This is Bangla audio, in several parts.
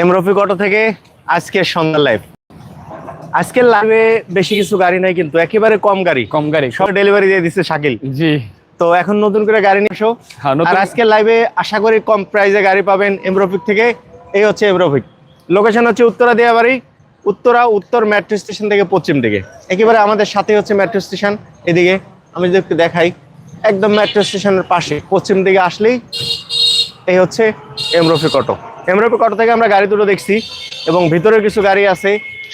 এম রফিক অটো থেকে আজকের সন্ধ্যা লাইভ আজকের লাইভে বেশি কিছু গাড়ি নাই কিন্তু একেবারে কম গাড়ি। কম গাড়ি। সব ডেলিভারি দিয়ে দিচ্ছে শাকিল। জি। তো এখন নতুন করে গাড়ি নিয়ে এসো হ্যাঁ, আর আজকের লাইভে আশা করি কম প্রাইসে গাড়ি পাবেন এমরফিক থেকে। এই হচ্ছে এমরফিক লোকেশন হচ্ছে উত্তরা দিয়াবাড়ি উত্তরা উত্তর মেট্রো স্টেশন থেকে পশ্চিম দিকে। একেবারে আমাদের সাথে হচ্ছে মেট্রো স্টেশন এদিকে আমি যদি একটু দেখাই একদম মেট্রো স্টেশনের পাশে। পশ্চিম দিকে আসলেই এই হচ্ছে এমরফিক অটো। এমরফিক অটো থেকে আমরা গাড়ি দুটো দেখছি এবং ভিতরে কিছু গাড়ি আছে।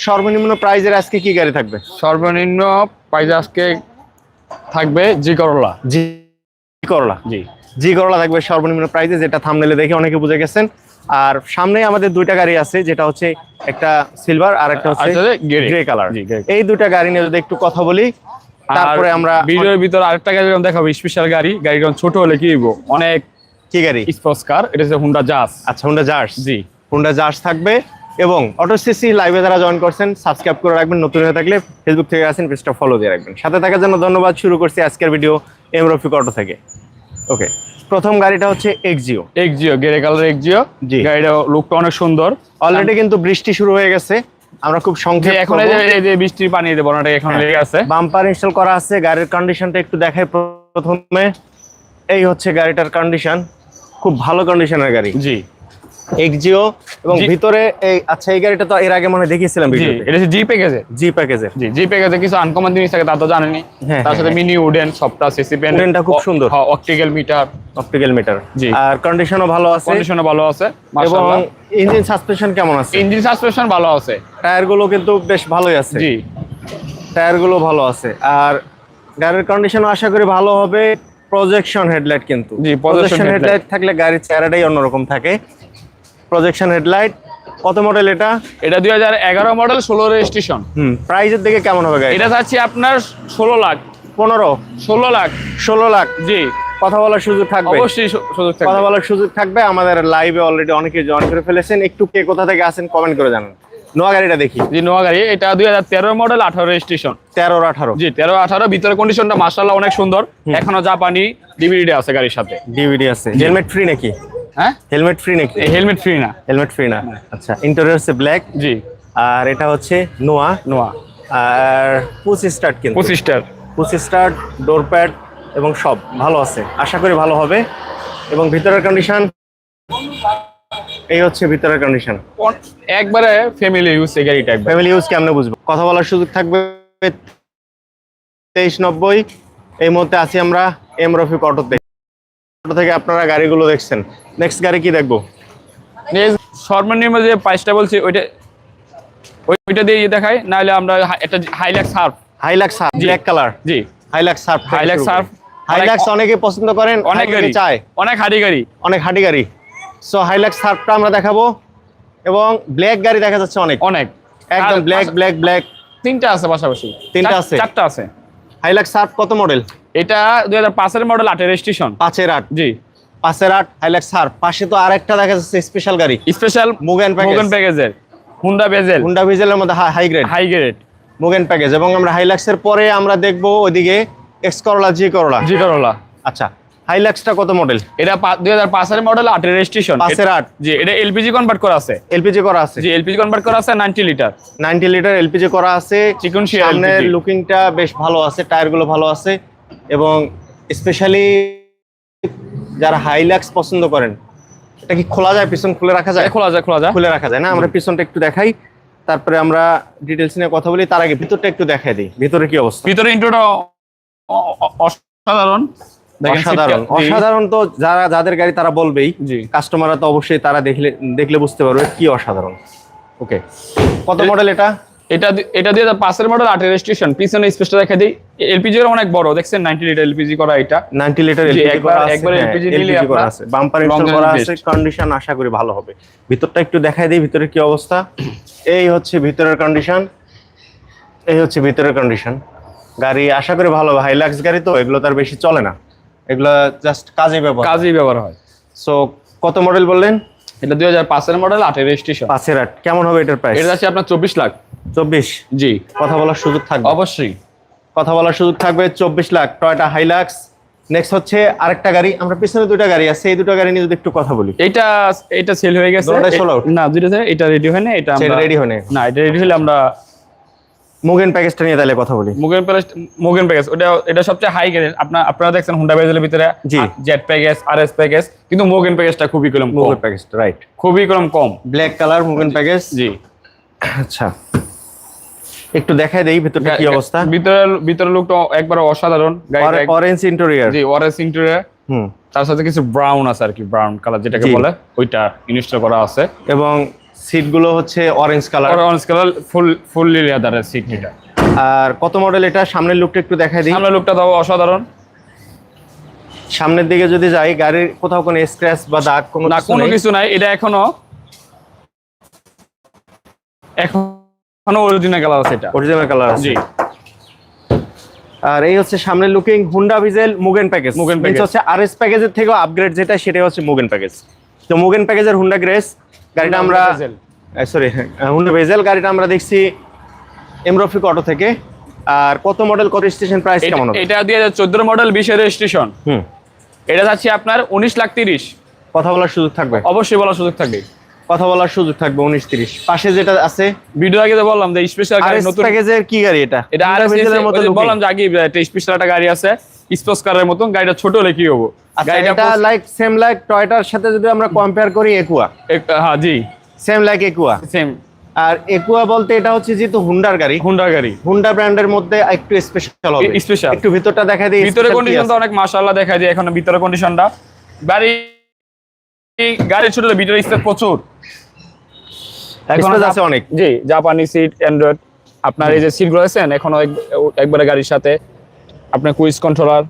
সর্বনিম্ন প্রাইজের আজকে কি গাড়ি থাকবে? সর্বনিম্ন প্রাইজ আজকে থাকবে জি করলা। জি করলা। জি। জি করলা থাকবে সর্বনিম্ন প্রাইসে যেটা থামনেলে দেখে অনেকে বুঝে গেছেন। আর সামনে আমাদের দুইটা গাড়ি আছে যেটা হচ্ছে একটা সিলভার আর একটা হচ্ছে গ্রে কালার এই দুইটা গাড়ি নিয়ে যদি একটু কথা বলি তারপরে আমরা ভিডিওর ভিতরে আরেকটা গাড়ি দেখাবো স্পেশাল গাড়ি। গাড়ি ছোট হলে কি অনেক কি গাড়ি? স্পোর্টস কার এটা হচ্ছে হুন্ডা জাস আচ্ছা হুন্ডা জার্স জি। হুন্ডা জার্স থাকবে এবং অটো সিসি লাইভে যারা জয়েন করছেন সাবস্ক্রাইব করে রাখবেন নতুন হয়ে থাকলে ফেসবুক থেকে আসেন পেজটা ফলো দিয়ে রাখবেন। সাথে থাকার জন্য ধন্যবাদ শুরু করছি আজকের ভিডিও এম রফিক অটো থেকে। ওকে প্রথম গাড়িটা হচ্ছে Axio Axio grey colour Axio G. গাড়িটা লুকটা অনেক সুন্দর। অলরেডি কিন্তু বৃষ্টি শুরু হয়ে গেছে। আমরা খুব সংক্ষেপ এখন এই যে- বৃষ্টির পানি দেবো না এখন হ্যাঁ। লেগে আছে। বাম্পার ইনস্টল করা আছে গাড়ির কন্ডিশনটা একটু দেখাই প্রথমে। এই হচ্ছে গাড়িটার কন্ডিশন খুব ভালো কন্ডিশনের গাড়ি। জি। এক্সিও এবং ভিতরে এই আচ্ছা এই গাড়িটা তো এর আগে মনে দেখিয়েছিলাম ভিডিওতে এটা হচ্ছে জি প্যাকেজে জি প্যাকেজের জি জি প্যাকেজে কিছু আনকমন জিনিস থাকে তা তো জানেনি হ্যাঁ, তার সাথে হ্যাঁ। মিনি উডেন সবটা সিসি Wooden-টা খুব সুন্দর। হ্যাঁ অপটিক্যাল মিটার অপটিক্যাল মিটার জি। আর কন্ডিশনও ভালো আছে। কন্ডিশনও ভালো আছে এবং ইঞ্জিন সাসপেনশন কেমন আছে? ইঞ্জিন সাসপেনশন ভালো আছে। টায়ারগুলো কিন্তু বেশ ভালোই আছে। জি। টায়ারগুলো ভালো আছে। আর গাড়ির কন্ডিশনও আশা করি ভালো হবে। প্রজেকশন হেডলাইট কিন্তু। জি, প্রজেকশন হেডলাইট থাকলে গাড়ির চেহারাটাই অন্যরকম থাকে। প্রজেকশন হেডলাইট কত মডেল এটা? এটা দুই হাজার এগারো মডেল ষোলো রেজিস্ট্রেশন হুম প্রাইজের দিকে কেমন হবে গাড়ি এটা চাচ্ছি আপনার ষোলো লাখ। পনেরো? ষোলো লাখ। ষোলো লাখ? জি। কথা বলার সুযোগ থাকবে। অবশ্যই সুযোগ কথা বলার সুযোগ থাকবে। আমাদের লাইভে অলরেডি অনেকে জয়েন করে ফেলেছেন। একটু কে কোথা থেকে আসেন কমেন্ট করে জানান। নোয়া গাড়িটা দেখি। জি নোয়া গাড়ি এটা দুই হাজার তেরো মডেল আঠারো রেজিস্ট্রেশন তেরো আঠারো। জি তেরো আঠারো ভিতরে কন্ডিশনটা মার্শাল্লাহ অনেক সুন্দর। এখনও জাপানি ডিভিডি আছে গাড়ির সাথে। ডিভিডি আছে। হেলমেট ফ্রি নাকি? হ্যাঁ? হেলমেট ফ্রি নাকি? হেলমেট ফ্রি না। হেলমেট ফ্রি না। আচ্ছা ইন্টেরিয়র হচ্ছে ব্ল্যাক জি। আর এটা হচ্ছে নোয়া। নোয়া। আর পুশ স্টার্ট কিন্তু। পঁচিশটার পুশ স্টার্ট ডোর প্যাড এবং সব। ভালো আছে। আশা করি ভালো হবে। এবং ভিতরের কন্ডিশন এই হচ্ছে ভিতরের কন্ডিশন একবারে ফ্যামিলি ইউজ এই গাড়িটা একবার। ফ্যামিলি ইউজ কেমনে বুঝব? কথা বলার সুযোগ থাকবে তেইশ নব্বই। এই মুহূর্তে আছি আমরা এম রফিক অটোতে। অটো থেকে আপনারা গাড়িগুলো দেখছেন। নেক্সট গাড়ি কি দেখব? সর্বনিম্ন যে প্রাইসটা বলছি ওইটা ওইটা দিয়ে ইয়ে দেখাই নাহলে আমরা একটা হাইলাক্স হার্ফ হাইলাক্স জি। ব্ল্যাক কালার জি। Hilux Surf Hilux Surf, Hilux অনেকে পছন্দ করেন অনেক গাড়ি চায়। অনেক হাড়ি গাড়ি। অনেক হাঁটি গাড়ি। সো হাইলাক্স সার্ফটা আমরা দেখাবো এবং ব্ল্যাক গাড়ি দেখা যাচ্ছে অনেক। অনেক। একদম ব্ল্যাক ব্ল্যাক ব্ল্যাক তিনটা আছে পাশাপাশি। তিনটা আছে? চারটা আছে। হাইলাক্স সার্ফ কত মডেল এটা দুই হাজার পাঁচের মডেল আটের রেজিস্ট্রেশন পাঁচের আট। জি। পাঁচের আট হাইলাক্স সার্ফ। পাশে তো আরেকটা দেখা যাচ্ছে স্পেশাল গাড়ি। স্পেশাল মুগেন প্যাকেজ মোগন প্যাকেজের হুন্ডা বেজেল হুন্ডা ভিজেলের মধ্যে high grade high grade Mugen package এবং আমরা হাইলাক্সের পরে আমরা দেখব ওইদিকে এক্স করলা জি করলা জি করোলা আচ্ছা। হাইলাক্সটা কত মডেল এটা দুই হাজার পাঁচের মডেল আটের রেজিস্ট্রেশন পাঁচের আট। জি এটা এলপিজি কনভার্ট করা আছে। এলপিজি করা আছে। জি এলপিজি কনভার্ট করা আছে ninety litre ninety litre LPG করা আছে। চিকন শেয়ার সামনের লুকিংটা বেশ ভালো আছে টায়ারগুলো ভালো আছে। এবং স্পেশালি যারা হাইলাক্স পছন্দ করেন এটা কি খোলা যায় পিছন খুলে রাখা যায়? খোলা যায় খোলা যায়। খুলে রাখা যায় না? আমরা পিছনটা একটু দেখাই। তারপরে আমরা ডিটেলস নিয়ে কথা বলি। তার আগে ভিতরটা একটু দেখাই দিই। ভিতরে কি অবস্থা? ভিতরে ইন্ট্রোটা অসাধারণ। অসাধারণ। অসাধারণ তো যারা যাদের গাড়ি তারা বলবেই। কাস্টমাররা তো অবশ্যই তারা দেখলে দেখলে বুঝতে পারবে কি অসাধারণ। ওকে। কত মডেল এটা? এটা এটা দিয়ে পাঁচের মডেল আটের রেজিস্ট্রেশন পিছনে স্পেসটা দেখা দিই। এলপিজি এর অনেক বড় দেখছেন? নাইনটি লিটার এলপিজি করা এটা। 90 লিটার এলপিজি করা আছে। একবার হ্যাঁ, LPG নিলে করা আছে। বাম্পার ইনস্টল করা আছে কন্ডিশন আশা করি ভালো হবে। ভিতরটা একটু দেখাই দিই ভিতরে কি অবস্থা। এই হচ্ছে ভিতরের কন্ডিশন এই হচ্ছে ভিতরের কন্ডিশন গাড়ি আশা করি ভালো হবে হাইলাক্স গাড়ি তো এগুলো তার বেশি চলে না। এগুলো জাস্ট কাজে ব্যবহার কাজেই ব্যবহার হয়। সো কত মডেল বললেন? এটা দুই হাজার পাঁচের মডেল আটের রেজিস্ট্রেশন। পাঁচের আট। কেমন হবে এটার প্রাইস এটা আছে আপনার চব্বিশ লাখ। চব্বিশ? জি। কথা বলার সুযোগ থাকবে। অবশ্যই। কথা বলার সুযোগ থাকবে চব্বিশ লাখ। টয়টা হাইলাক্স নেক্সট হচ্ছে আরেকটা গাড়ি। আমরা পিছনে দুটো গাড়ি আছে। এই দুটো গাড়ি নিয়ে যদি একটু কথা বলি। এটা এটা সেল হয়ে গেছে? না দুইটা এটা রেডি হয় না এটা রেডি হয়। না এটা রেডি হলে আমরা মুগেন প্যাকেজটা নিয়ে তাহলে কথা বলি। মুগেন প্যাকেজ মুগেন প্যাকেজ ওটা এটা সবচেয়ে হাই গ্রেড আপনার আপনারা দেখছেন হুন্ডা প্যাকেজের ভিতরে জি। জেট প্যাকেজ আরএস প্যাকেজ কিন্তু মুগেন প্যাকেজটা খুবই কম। মুগেন প্যাকেজটা রাইট খুবই কম কম। ব্ল্যাক কালার মুগেন প্যাকেজ জি। আচ্ছা। একটু দেখাই দেই ভিতরটা কি অবস্থা। ভিতরে ভিতরে লোকটা একবার অসাধারণ। অরেঞ্জ ইন্টেরিয়র জি অরেঞ্জ ইন্টেরিয়র হুম। তার সাথে কিছু ব্রাউন আছে আর কি ব্রাউন কালার যেটাকে বলে ওইটা ইনস্টল করা আছে। এবং সিটগুলো হচ্ছে orange colour orange colour full fully লেদারের সিট এটা। আর কত মডেল এটা? সামনের লুকটা একটু দেখাই দিই। সামনে লোকটা তাও অসাধারণ। সামনের দিকে যদি যাই গাড়ির কোথাও কোনো স্ক্র্যাচ বা দাগ কোনো না কোনো কিছু নাই। এটা এখনও এখনও অরিজিনাল কালার আছে এটা। অরিজিনাল কালার আছে। জি। আর এই হচ্ছে সামনের looking Honda Vezel Mugen package Mugen package. হচ্ছে আরএস প্যাকেজের থেকেও আপগ্রেড যেটা সেটাই হচ্ছে মুগেন প্যাকেজ তো মুগেন প্যাকেজের হুন্ডা গ্রেস গাড়িটা আমরা সরি হুন্ডা ভেজেল গাড়িটা আমরা দেখছি এমরফিক অটো থেকে। আর কত মডেল কত স্টেশন প্রাইস কেমন এটা দুই হাজার চোদ্দ মডেল বিশের রেজিস্ট্রেশন হুম। এটা যাচ্ছে আপনার উনিশ লাখ তিরিশ। কথা বলার সুযোগ থাকবে? অবশ্যই বলার সুযোগ থাকবে। কথা বলার সুযোগ থাকবে উনিশ তিরিশ। পাশে যেটা আছে? ভিডিও আগে তো বললাম যে স্পেশাল গাড়ি নতুন প্যাকেজের কি গাড়ি এটা? এটা আর বললাম যে আগে স্পেশাল একটা গাড়ি আছে। স্পোর্টস কারের মতন গাড়িটা ছোট হলে কি হব? আচ্ছা গাড়িটা লাইক সেম লাইক টয়টার সাথে যদি আমরা কম্পেয়ার করি একুয়া এক- হ্যাঁ জি। সেম লাইক একুয়া সেম আর একুয়া বলতে এটা হচ্ছে যেহেতু হুন্ডার গাড়ি। হুন্ডা গাড়ি। হুন্ডা ব্র্যান্ডের মধ্যে একটু স্পেশাল হবে। special। একটু ভিতরটা দেখাই দিই ভিতরে কন্ডিশনটা অনেক মাশাআল্লাহ দেখা যায় এখন ভিতরে কন্ডিশনটা গাড়ি গাড়ি ছোট হলে ভিতরে স্পেস প্রচুর। এখন আছে অনেক। জি জাপানি সিট অ্যান্ড্রয়েড আপনার এই যে সিটগুলো আছেন এখনও এক- একবারে গাড়ির সাথে আপনার কুইজ কন্ট্রোলার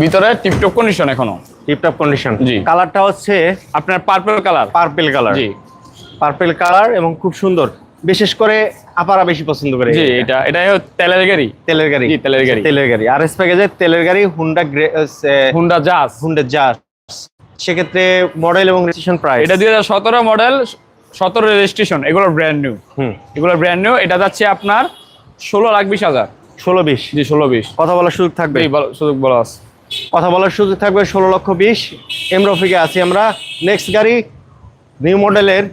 ভিতরে টিপটপ কন্ডিশন এখনও। টিপটপ কন্ডিশন জি। কালারটা হচ্ছে আপনার পার্পল কালার পার্পল কালার জি। পার্পল কালার এবং খুব সুন্দর। বিশেষ করে আপারা বেশি পছন্দ করে জি এটা এটা তেলের গাড়ি। তেলের গাড়ি। জি, তেলের গাড়ি। তেলের গাড়ি। আর এস প্যাকেজের তেলের গাড়ি Honda Honda Jazz Honda Jazz সেক্ষেত্রে মডেল এবং রেজিস্ট্রেশন প্রাইস এটা দুই হাজার সতেরো মডেল সতেরো রেজিস্ট্রেশন এগুলো ব্র্যান্ড নিউ হুম। এগুলো ব্র্যান্ড নিউ এটা যাচ্ছে আপনার ষোলো লাখ বিশ হাজার। ষোলো বিশ। জি ষোলো বিশ। কথা বলার সুযোগ থাকবে? সুযোগ বলা আছে। কথা বলার সুযোগ থাকবে ষোলো লক্ষ বিশ। এম রফিকে আছি আমরা। নেক্সট গাড়ি নিউ মডেলের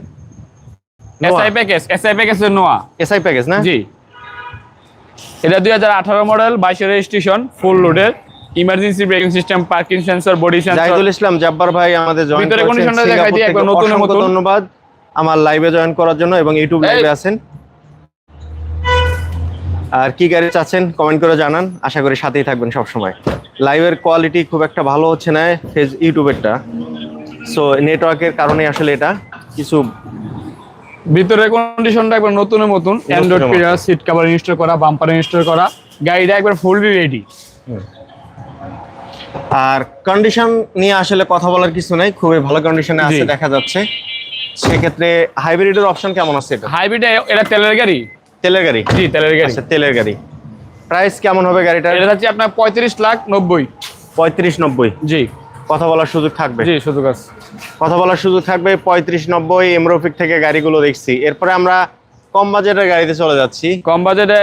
এসআই প্যাকেজ এসআই প্যাকেজের নোয়া এসআই প্যাকেজ না? জি। এটা দুই হাজার আঠারো মডেল বাইশের রেজিস্ট্রেশন ফুল লোডের emergency braking system parking sensor body sensor Zahidul Islam Jabbar ভাই আমাদের জয়েন ভিতরে conditionটা দেখাই দিই, একবার নতুনের মতন। ধন্যবাদ। আমার লাইভে জয়েন করার জন্য এবং ইউটিউব লাইভে আছেন। আর কি গাড়ি চাচ্ছেন কমেন্ট করে জানান। আশা করি সাথেই থাকবেন সব সময় লাইভের কোয়ালিটি খুব একটা ভালো হচ্ছে না ফেস ইউটিউবেরটা। সো নেটওয়ার্কের কারণে আসলে এটা। কিছু ভিতরে কন্ডিশনটা একবার নতুনের মতন। Android. Player seat cover install করা বাম্পার ইনস্টল করা গাড়িটা একবার ফুললি রেডি আর কন্ডিশন নিয়ে আসলে কথা বলার কিছু নাই খুবই ভালো কন্ডিশনে আছে দেখা যাচ্ছে। সেক্ষেত্রে হাইব্রিডের অপশন কেমন আছে এটা? হাইব্রিড এটা তেলের গাড়ি? তেলের গাড়ি? জি তেলের গাড়ি। আচ্ছা তেলের গাড়ি। প্রাইস কেমন হবে গাড়িটার? এটা যাচ্ছে আপনার পঁয়ত্রিশ লাখ নব্বই। পঁয়ত্রিশ নব্বই? জি। কথা বলার সুযোগ থাকবে? জি সুযোগ আছে। কথা বলার সুযোগ থাকবে পঁয়ত্রিশ নব্বই এমরোফিক থেকে গাড়িগুলো দেখছি। এরপরে আমরা কম বাজেটের গাড়িতে চলে যাচ্ছি। কম বাজেটে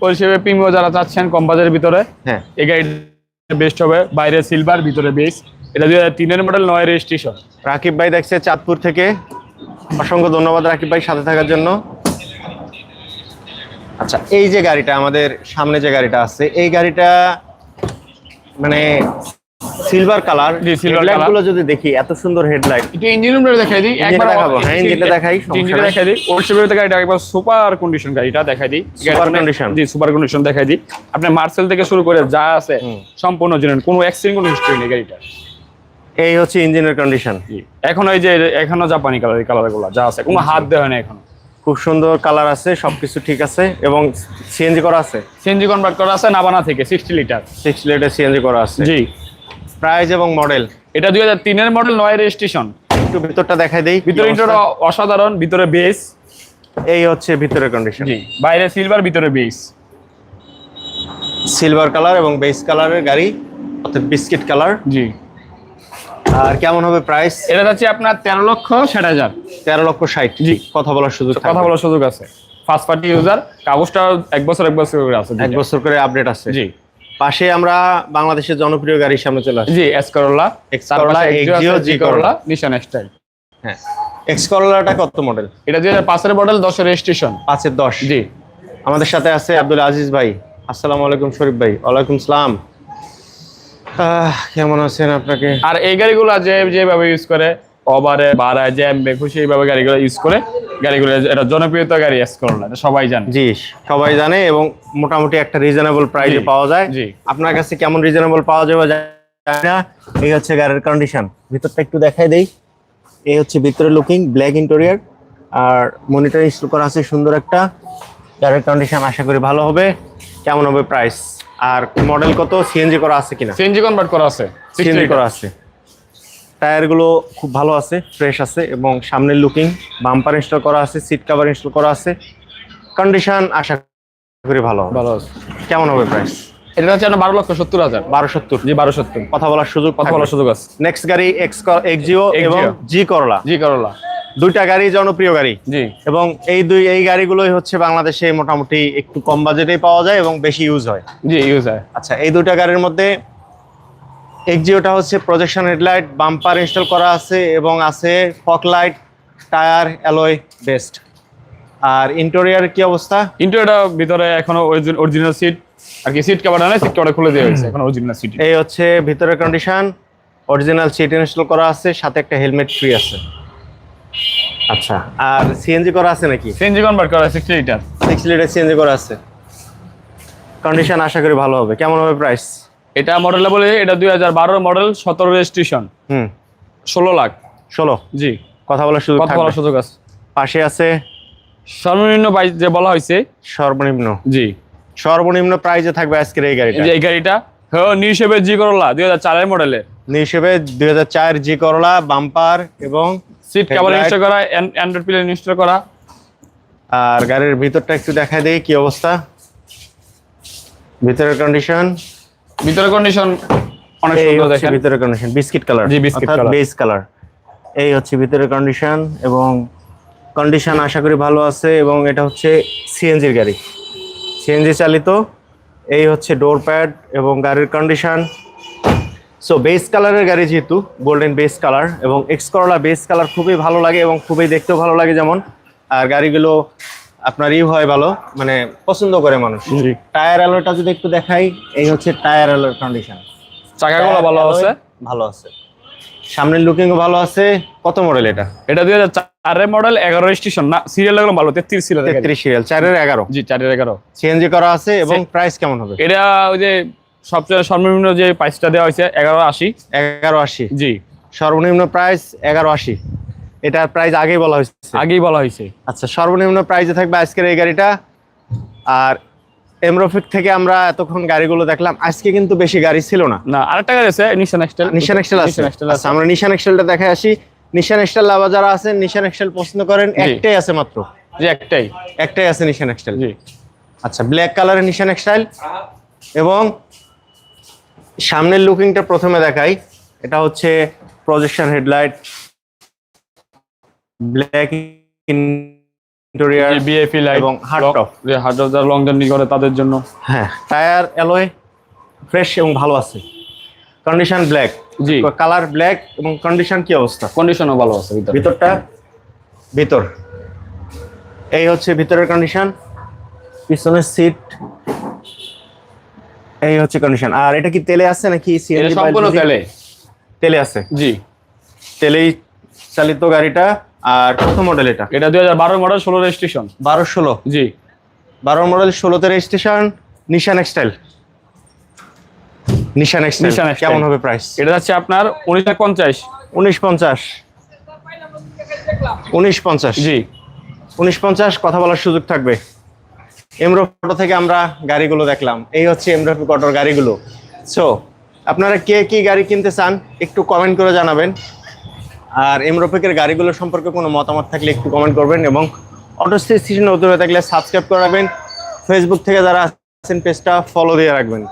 পরিষেবা প্রিমিয় যারা চাচ্ছেন কম বাজেটের ভিতরে হ্যাঁ। এই গাড়িটা বেস্ট হবে। বাইরে সিলভার ভিতরে বেস এটা দুই হাজার তিনের মডেল নয় রেজিস্ট্রেশন রাকিব ভাই দেখছে চাঁদপুর থেকে। অসংখ্য ধন্যবাদ রাকিব ভাই সাথে থাকার জন্য। আচ্ছা এই যে গাড়িটা আমাদের সামনে যে গাড়িটা আছে এই গাড়িটা মানে সিলভার কালার জি, হেডলাইট color। গুলো যদি দেখি এত সুন্দর হেডলাইট একটু ইঞ্জিন রুমটা দেখাই দিই টা দেখাবো, হ্যাঁ, engine টা দেখাই, ইঞ্জিনটা দেখাই দিই। ওর সেভাবে গাড়িটা একবার সুপার কন্ডিশন গাড়িটা দেখাই দিই। অনেক- condition। জি সুপার কন্ডিশন দেখাই দিই। আপনার মার্সেল থেকে শুরু করে যা আছে সম্পূর্ণ জেনুইন কোনো অ্যাক্সিডেন্ট কোনো হিস্ট্রি নেই গাড়িটা। এই হচ্ছে ইঞ্জিনের কন্ডিশন জি এখন ওই যে এখনও জাপানি কালার কালারগুলো যা আছে কোনো হাত দেওয়া হয় না এখন। খুব সুন্দর কালার আছে সবকিছু ঠিক আছে এবং সিএনজি করা আছে? সিএনজি কনভার্ট করা আছে নাবানা থেকে sixty litre six litre CNG করা আছে। জি। প্রাইস এবং মডেল এটা দুই হাজার তিনের মডেল নয় রেজিস্ট্রেশন একটু ভিতরটা দেখাই দেই ভিতরে অসাধারণ ভিতরে বেস এই হচ্ছে ভিতরের কন্ডিশন জি বাইরে সিলভার ভিতরে বেস সিলভার কালার এবং বেস কালারের গাড়ি অর্থাৎ বিস্কিট কালার জি। আর কেমন হবে প্রাইস এটা যাচ্ছে আপনার তেরো লক্ষ ষাট হাজার। তেরো লক্ষ ষাট। জি। কথা বলার সুযোগ কথা বলার সুযোগ আছে। ফার্স্ট পার্টি ইউজার কাগজটা এক বছর এক বছর করে আছে এক বছর করে আপডেট আছে। জি। পাশে আমরা বাংলাদেশের জনপ্রিয় গাড়ির সামনে চলে আসছি। জি X Corolla X Corolla, Exio, G Corolla Nissan style হ্যাঁ। এক্স করোলাটা কত মডেল এটা দুই হাজার পাঁচের মডেল দশের রেজিস্ট্রেশন পাঁচের দশ। জি। আমাদের সাথে আছে আব্দুল আজিজ ভাই। আসসালামু আলাইকুম শরীফ ভাই। ওয়ালাইকুম সালাম। কেমন আছেন আপনাকে? আর এই গাড়িগুলো যে যেভাবে ইউজ করে ওভারে ভাড়ায় জ্যামবে খুশি এইভাবে গাড়িগুলো ইউজ করে গাড়িগুলো এটা জনপ্রিয়তা গাড়ি এস করোলা এটা সবাই জানে। জি সবাই জানে এবং মোটামুটি একটা রিজনেবল প্রাইসে পাওয়া যায়। জি। আপনার কাছে কেমন রিজনেবল পাওয়া যাবে জানি না। এই হচ্ছে গাড়ির কন্ডিশন ভিতরটা একটু দেখাই দেই। এই হচ্ছে ভিতরে লুকিং ব্ল্যাক ইন্টেরিয়র আর মনিটর ইনস্টল করা আছে সুন্দর একটা। গাড়ির কন্ডিশন আশা করি ভালো হবে। কেমন হবে প্রাইস আর মডেল কত? সিএনজি করা আছে কিনা? সিএনজি কনভার্ট করা আছে। সিএনজি করা আছে। টায়ারগুলো খুব ভালো আছে ফ্রেশ আছে এবং সামনের লুকিং বাম্পার ইনস্টল করা আছে সিট কভার ইনস্টল করা আছে। কন্ডিশন আশা করি ভালো ভালো আছে। কেমন হবে প্রাইস এটা হচ্ছে বারো লক্ষ সত্তর হাজার। বারো সত্তর। জি বারো সত্তর। কথা বলার সুযোগ কথা বলার সুযোগ আছে। নেক্সট গাড়ি এক্স এক্সজিও Exio। এবং জি করলা জি করোলা দুইটা গাড়ি জনপ্রিয় গাড়ি। জি। এবং এই দুই এই গাড়িগুলোই হচ্ছে বাংলাদেশে মোটামুটি একটু কম বাজেটেই পাওয়া যায় এবং বেশি ইউজ হয়। জি ইউজ হয়। আচ্ছা এই দুইটা গাড়ির মধ্যে এক্সজিওটা হচ্ছে প্রজেকশন হেডলাইট বাম্পার ইনস্টল করা আছে এবং আছে fog light tyre alloy best আর ইন্টেরিয়ার কি অবস্থা? ইন্টারটা ভিতরে এখনও অরিজিনাল সিট আর কি সিট কভার নাই সিট কভার খুলে দেওয়া হয়েছে এখন অরিজিনাল সিট এই হচ্ছে ভিতরের কন্ডিশন অরিজিনাল সিট ইনস্টল করা আছে সাথে একটা হেলমেট ফ্রি আছে। আচ্ছা আর সিএনজি করা আছে নাকি? সিএনজি কনভার্ট করা sixty litre six litre CNG করা আছে। কন্ডিশন আশা করি ভালো হবে। কেমন হবে প্রাইস এটা মডেলে বলে এটা দুই হাজার বারো মডেল সতেরো রেজিস্ট্রেশন হুম। ষোলো লাখ। ষোলো? জি। কথা বলার সুযোগ কথা বলার সুযোগ আছে। পাশে আছে? সর্বনিম্ন প্রাইস যে বলা হয়েছে। সর্বনিম্ন? জি। সর্বনিম্ন প্রাইজে থাকবে আজকের এই গাড়িটা। এই গাড়িটা হ্যাঁ নিউ শেপের জি করলা দুই হাজার চারের মডেলের নিউ হিসেবে দুই হাজার চার জি করলা বাম্পার এবং সিট কভার ইনস্টল করা অ্যান্ড্রয়েড প্লে ইনস্টল করা। আর গাড়ির ভিতরটা একটু দেখাই দেই কি অবস্থা। ভিতরের কন্ডিশন ভিতরের কন্ডিশন অনেক সুন্দর দেখেন। ভিতরের কন্ডিশন বিস্কিট কালার জি, biscuit color। বেস কালার এই হচ্ছে ভিতরের কন্ডিশন এবং কন্ডিশন আশা করি ভালো আছে এবং এটা হচ্ছে সিএনজির গাড়ি। সিএনজি চালিত এই হচ্ছে ডোর প্যাড এবং গাড়ির কন্ডিশন সো বেস কালারের গাড়ি যেহেতু গোল্ডেন বেস কালার এবং এক্স করলা বেস কালার খুবই ভালো লাগে এবং খুবই দেখতেও ভালো লাগে যেমন। আর গাড়িগুলো আপনার ইউ হয় ভালো মানে পছন্দ করে মানুষ। টায়ার অ্যালোটা যদি একটু দেখাই এই হচ্ছে টায়ার অ্যালোর কন্ডিশন চাকাগুলো ভালো আছে? ভালো আছে। সামনের লুকিংও ভালো আছে। কত মডেল এটা? এটা দুই হাজার চারের মডেল এগারো রেজিস্ট্রেশন না সিরিয়াল লাগল ভালো তেত্রিশ সিরিয়াল তেত্রিশ সিরিয়াল চারের এগারো। জি চারের এগারো। সিএনজি করা আছে এবং প্রাইস কেমন হবে? এটা ওই যে সবচেয়ে সর্বনিম্ন যে প্রাইসটা দেওয়া হয়েছে এগারো আশি। এগারো আশি। জি। সর্বনিম্ন প্রাইস এগারো আশি। এটার প্রাইস আগেই বলা হয়েছে। আগেই বলা হয়েছে। আচ্ছা সর্বনিম্ন প্রাইসে থাকবে আজকের এই গাড়িটা। আর এমরোফিক থেকে আমরা এতক্ষণ গাড়িগুলো দেখলাম আজকে কিন্তু বেশি গাড়ি ছিল না। না আরেকটা গাড়ি আছে নিশান এক্সটেল নিশান এক্সেল আছে। এক্সটেল আচ্ছা, আমরা নিশান এক্সেলটা দেখে আসি। নিশান এক্সেল লাভা যারা আছেন নিশান এক্সেল পছন্দ করেন একটাই আছে মাত্র। জি একটাই। একটাই আছে নিশান এক্সেল জি। আচ্ছা ব্ল্যাক কালারের নিশান এক্সটাইল এবং সামনের লুকিংটা প্রথমে দেখাই। এটা হচ্ছে প্রজেকশন হেডলাইট ব্ল্যাক ইন্টেরিয়ার বিএফি লাইট এবং hard top। যে হার্ড টপ যারা লং জার্নি করে তাদের জন্য। হ্যাঁ টায়ার অ্যালয় ফ্রেশ এবং ভালো আছে। কন্ডিশন ব্ল্যাক জি। কালার ব্ল্যাক এবং কন্ডিশন কি অবস্থা? কন্ডিশনও ভালো আছে ভিতরে। ভিতরটা ভিতর। এই হচ্ছে ভিতরের কন্ডিশন পিছনের সিট এই হচ্ছে কন্ডিশন আর এটা কি তেলে আছে নাকি সিএনজি সম্পূর্ণ তেলে। তেলে আছে? জি। তেলেই চালিত গাড়িটা আর কত মডেল এটা। এটা দুই হাজার বারো মডেল ষোলো রেজিস্ট্রেশন বারো ষোলো? জি। বারো মডেল ষোলোতে রেজিস্ট্রেশন নিশান এক্সটাইল নিশান এক্সটাইল। কেমন হবে প্রাইস এটা যাচ্ছে আপনার উনিশ লাখ পঞ্চাশ। উনিশ পঞ্চাশ। উনিশ পঞ্চাশ। জি। উনিশ পঞ্চাশ কথা বলার সুযোগ থাকবে। এমরো ফটো থেকে আমরা গাড়িগুলো দেখলাম। এই হচ্ছে এমরো ফটোর গাড়িগুলো সো আপনারা কে কি গাড়ি কিনতে চান, একটু কমেন্ট করে জানাবেন। আর এমরোপেকের গাড়িগুলো সম্পর্কে কোনো মতামত থাকলে একটু কমেন্ট করবেন এবং অটো স্টেশন নতুন হয়ে থাকলে সাবস্ক্রাইব করাবেন ফেসবুক থেকে যারা আছেন, পেজটা ফলো দিয়ে রাখবেন।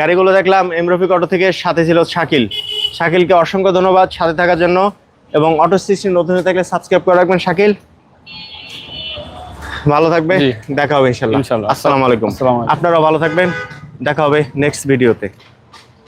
গাড়িগুলো দেখলাম এমরোপিক অটো থেকে সাথে ছিল শাকিল। শাকিলকে অসংখ্য ধন্যবাদ সাথে থাকার জন্য এবং অটো স্টেশন নতুন হয়ে থাকলে সাবস্ক্রাইব করে রাখবেন শাকিল। ভালো থাকবে দেখা হবে ইনশাল্লাহ। আসসালামু আলাইকুম। আপনারাও ভালো থাকবেন দেখা হবে নেক্সট ভিডিওতে